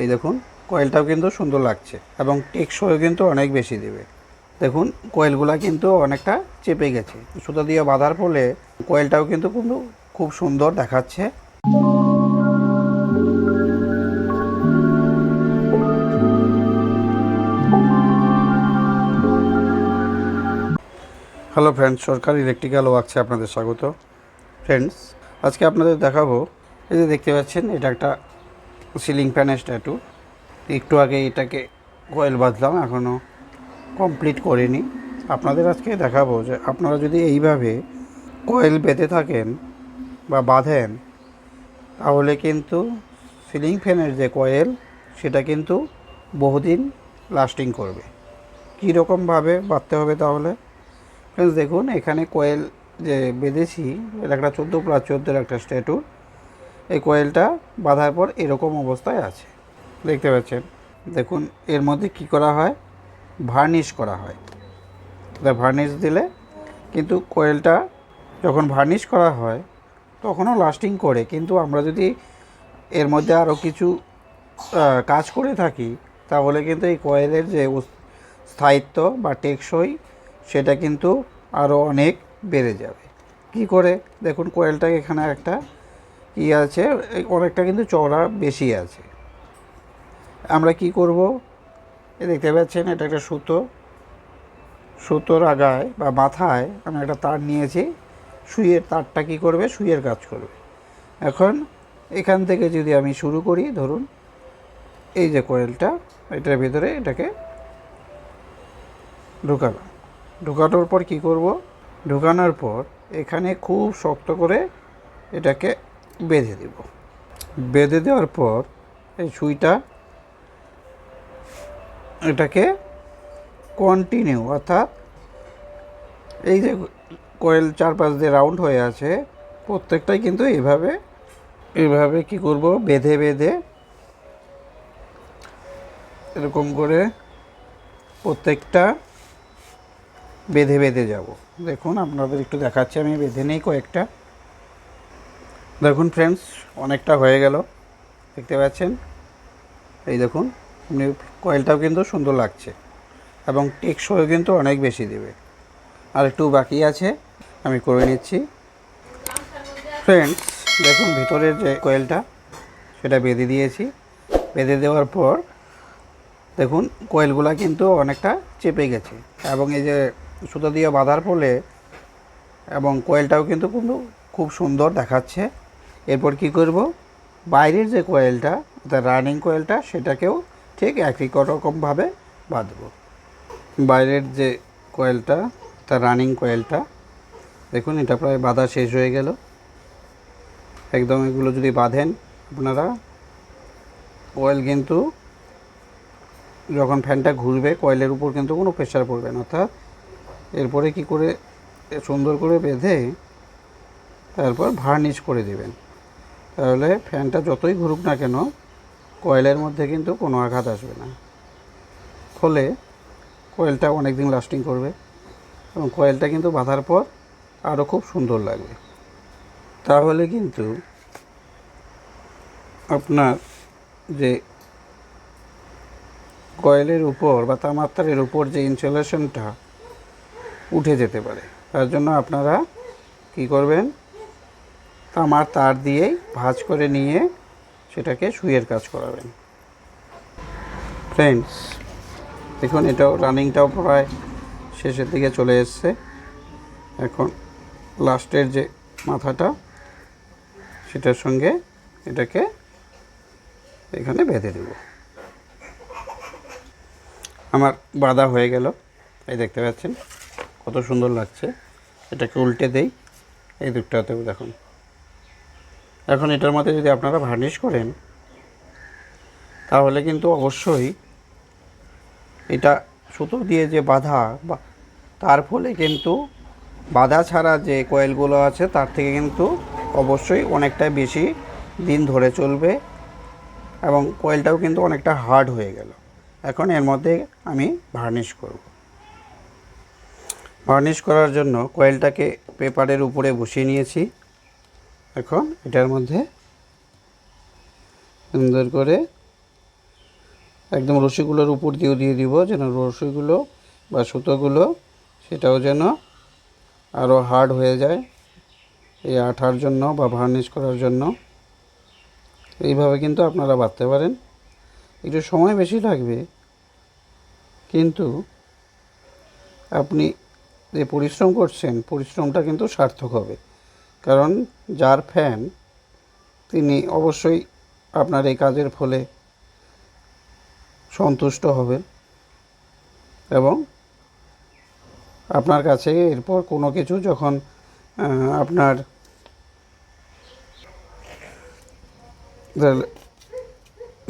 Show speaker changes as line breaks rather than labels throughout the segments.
এই দেখুন কয়েলটাও কিন্তু সুন্দর লাগছে এবং টেকসইও কিন্তু অনেক বেশি দেবে। দেখুন কয়েলগুলা কিন্তু অনেকটা চেপে গেছে। সুতো দিয়ে বাঁধার ফলে কয়েলটাও কিন্তু কিন্তু খুব সুন্দর দেখাচ্ছে। হ্যালো ফ্রেন্ডস সরকার ইলেকট্রিক্যাল ওয়ার্কসে আপনাদের স্বাগত। ফ্রেন্ডস আজকে আপনাদের দেখাবো, এই যে দেখতে পাচ্ছেন, এটা একটা সিলিং ফ্যানের স্ট্যাটু একটু আগে এটাকে কয়েল বাঁধলাম এখনও কমপ্লিট করিনি। আপনাদের আজকে দেখাবো যে আপনারা যদি এইভাবে কয়েল বেঁধে থাকেন বা বাঁধেন, তাহলে কিন্তু সিলিং ফ্যানের যে কয়েল সেটা কিন্তু বহুদিন লাস্টিং করবে। কী রকমভাবে বাঁধতে হবে তাহলে? ফ্রেন্ডস দেখুন, এখানে কয়েল যে বেঁধেছি একটা চোদ্দ প্লাস চোদ্দোর একটা স্ট্যাটু এই কয়েলটা বাঁধার পর এরকম অবস্থায় আছে। দেখতে পাচ্ছেন? দেখুন, এর মধ্যে কি করা হয়? ভার্নিশ করা হয়। ভার্নিশ দিলে কিন্তু কয়েলটা যখন ভার্নিশ করা হয়, তখনও লাস্টিং করে। কিন্তু আমরা যদি এর মধ্যে আরও কিছু কাজ করে থাকি, তাহলে কিন্তু এই কয়েলের যে স্থায়িত্ব বা টেকসই, সেটা কিন্তু আরও অনেক বেড়ে যাবে। কি করে? দেখুন কয়েলটা এখানে একটা কি আছে অনেকটা কিন্তু চওড়া বেশি আছে। আমরা কি করব? দেখতে পাচ্ছেন, এটা একটা সুতো। সুতোর আগায় বা মাথায় আমি একটা তার নিয়েছি। সুইয়ের তারটা কি করবে? সুইয়ের কাজ করবে। এখন এখান থেকে যদি আমি শুরু করি, ধরুন, এই যে কয়েলটা, এটার ভিতরে এটাকে ঢুকালাম। ঢুকানোর পর কি করব? ঢুকানোর পর এখানে খুব শক্ত করে এটাকে বেঁধে দেব। বেঁধে দেওয়ার পর এই সুইটা এটাকে কন্টিনিউ অর্থাৎ এই যে কয়েল চারপাশ দিয়ে রাউন্ড হয়ে আছে, প্রত্যেকটাই কিন্তু এইভাবে এইভাবে কি করব? বেঁধে বেঁধে এরকম করে প্রত্যেকটা বেঁধে বেঁধে যাব। দেখুন, আপনাদের একটু দেখাচ্ছি, আমি বেঁধে নেই কয়েকটা। দেখুন ফ্রেন্ডস অনেকটা হয়ে গেল। দেখতে পাচ্ছেন? এই দেখুন এমনি কয়েলটাও কিন্তু সুন্দর লাগছে এবং টেকসইও কিন্তু অনেক বেশি দেবে। আর একটু বাকি আছে, আমি করে নিচ্ছি। ফ্রেন্ডস দেখুন ভিতরের যে কয়েলটা সেটা বেঁধে দিয়েছি। বেঁধে দেওয়ার পর, দেখুন কয়েলগুলা কিন্তু অনেকটা চেপে গেছে এবং এই যে সুতো দিয়ে বাঁধার ফলে এবং কয়েলটাও কিন্তু কিন্তু খুব সুন্দর দেখাচ্ছে। এরপর কি করব? বাইরের যে কয়েলটা, অর্থাৎ রানিং কয়েলটা, সেটাকেও ঠিক একই রকমভাবে বাঁধবো। বাইরের যে কয়েলটা তার রানিং কয়েলটা, দেখুন এটা প্রায় বাঁধা শেষ হয়ে গেল। একদম এগুলো যদি বাঁধেন আপনারা, কয়েল কিন্তু যখন ফ্যানটা ঘুরবে, কয়েলের উপর কিন্তু কোনো প্রেশার পড়বে না। অর্থাৎ এরপরে কি করে সুন্দর করে বেঁধে, তারপর ভার্নিশ করে দেবেন। তাহলে ফ্যানটা যতই ঘুরুক না কেন, কয়েলের মধ্যে কিন্তু কোনো আঘাত আসবে না। ফলে কয়েলটা অনেক দিন লাস্টিং করবে এবং কয়েলটা কিন্তু বাঁধার পর আরও খুব সুন্দর লাগবে। তাহলে কিন্তু আপনার যে কয়েলের উপর বা তামাত্তারের উপর যে ইনসুলেশনটা উঠে যেতে পারে, তার জন্য আপনারা কি করবেন? তামার তার দিয়েই ভাঁজ করে নিয়ে সেটাকে সুইয়ের কাজ করাবেন। ফ্রেন্ডস দেখুন, এটাও রানিংটাও প্রায় শেষের দিকে চলে এসছে। এখন লাস্টের যে মাথাটা, সেটার সঙ্গে এটাকে এখানে বেঁধে দেব। আমার বাঁধা হয়ে গেল। এই দেখতে পাচ্ছেন, কত সুন্দর লাগছে। এটাকে উল্টে দেই। এই দুটাতেও দেখুন। এখন এটার মধ্যে যদি আপনারা ভার্নিশ করেন, তাহলে কিন্তু অবশ্যই এটা সুতো দিয়ে যে বাঁধা বা তার ফলে কিন্তু বাঁধা ছাড়া যে কয়েলগুলো আছে, তার থেকে কিন্তু অবশ্যই অনেকটা বেশি দিন ধরে চলবে এবং কয়েলটাও কিন্তু অনেকটা হার্ড হয়ে গেল। এখন এর মধ্যে আমি ভার্নিশ করব। ভার্নিশ করার জন্য কয়েলটাকে পেপারের উপরে বসিয়ে নিয়েছি। এখন এটার মধ্যে সুন্দর করে একদম রশিগুলোর উপর দিয়েও দিয়ে দিব, যেন রশিগুলো বা সুতোগুলো সেটাও যেন আরও হার্ড হয়ে যায় এই আঠার জন্য বা ভার্নিশ করার জন্য। এইভাবে কিন্তু আপনারা বাঁধতে পারেন। একটু সময় বেশি লাগবে, কিন্তু আপনি যে পরিশ্রম করছেন, পরিশ্রমটা কিন্তু সার্থক হবে। কারণ যার ফ্যান, তিনি অবশ্যই আপনার এই কাজের ফলে সন্তুষ্ট হবেন এবং আপনার কাছে এরপর কোনো কিছু যখন আপনার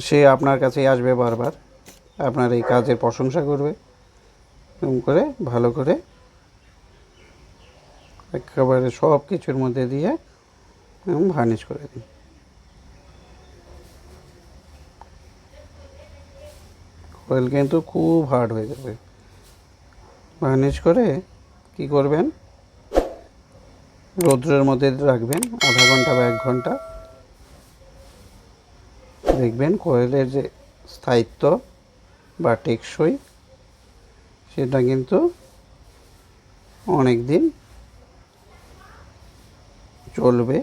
সে আপনার কাছেই আসবে বারবার, আপনার এই কাজের প্রশংসা করবে, এরকম করে, ভালো করে একেবারে সব কিছুর মধ্যে দিয়ে ভার্নিশ করে দিন কয়েল কিন্তু খুব হার্ড হয়ে যাবে। ভার্নিশ করে কি করবেন? রৌদ্রের মধ্যে রাখবেন, আধা ঘণ্টা বা এক ঘণ্টা। দেখবেন কয়েলের যে স্থায়িত্ব বা টেকসই, সেটা কিন্তু অনেক দিন চলবে।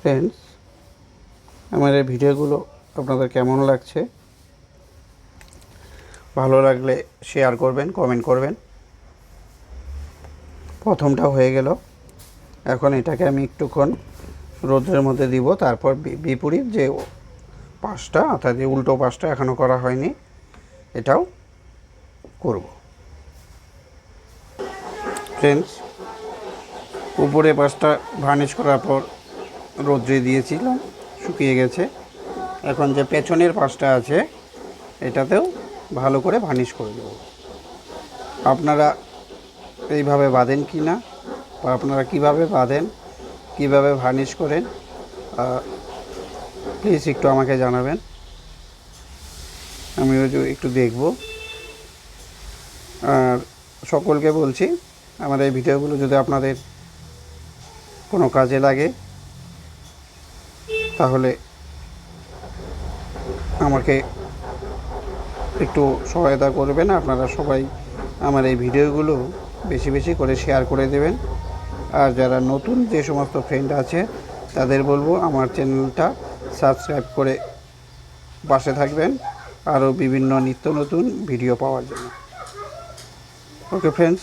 ফ্রেন্ডস আমার এই ভিডিওগুলো আপনাদের কেমন লাগছে? ভালো লাগলে শেয়ার করবেন কমেন্ট করবেন। প্রথমটা হয়ে গেল। এখন এটাকে আমি একটুক্ষণ রোদ্রের মধ্যে দিব। তারপর বিপরীত যে পাশটা, অর্থাৎ যে উল্টো পাশটা এখনও করা হয়নি, এটাও করব। ফ্রেন্ডস উপরে পাশটা ভার্নিশ করার পর রোদ্রে দিয়েছিলাম, শুকিয়ে গেছে। এখন যে পেছনের পাশটা আছে, এটাতেও ভালো করে ভার্নিশ করে দেব। আপনারা এইভাবে বাঁধেন কি না, বা আপনারা কীভাবে বাঁধেন, কীভাবে ভার্নিশ করেন প্লিজ একটু আমাকে জানাবেন। আমিও যে একটু দেখব। আর সকলকে বলছি আমার এই ভিডিওগুলো যদি আপনাদের কোনো কাজে লাগে, তাহলে আমাকে একটু সহায়তা করবেন। আপনারা সবাই আমার এই ভিডিওগুলো বেশি বেশি করে শেয়ার করে দেবেন। আর যারা নতুন যে সমস্ত ফ্রেন্ড আছে, তাদের বলব আমার চ্যানেলটা সাবস্ক্রাইব করে পাশে থাকবেন। আরও বিভিন্ন নিত্য নতুন ভিডিও পাওয়ার জন্য। Okay friends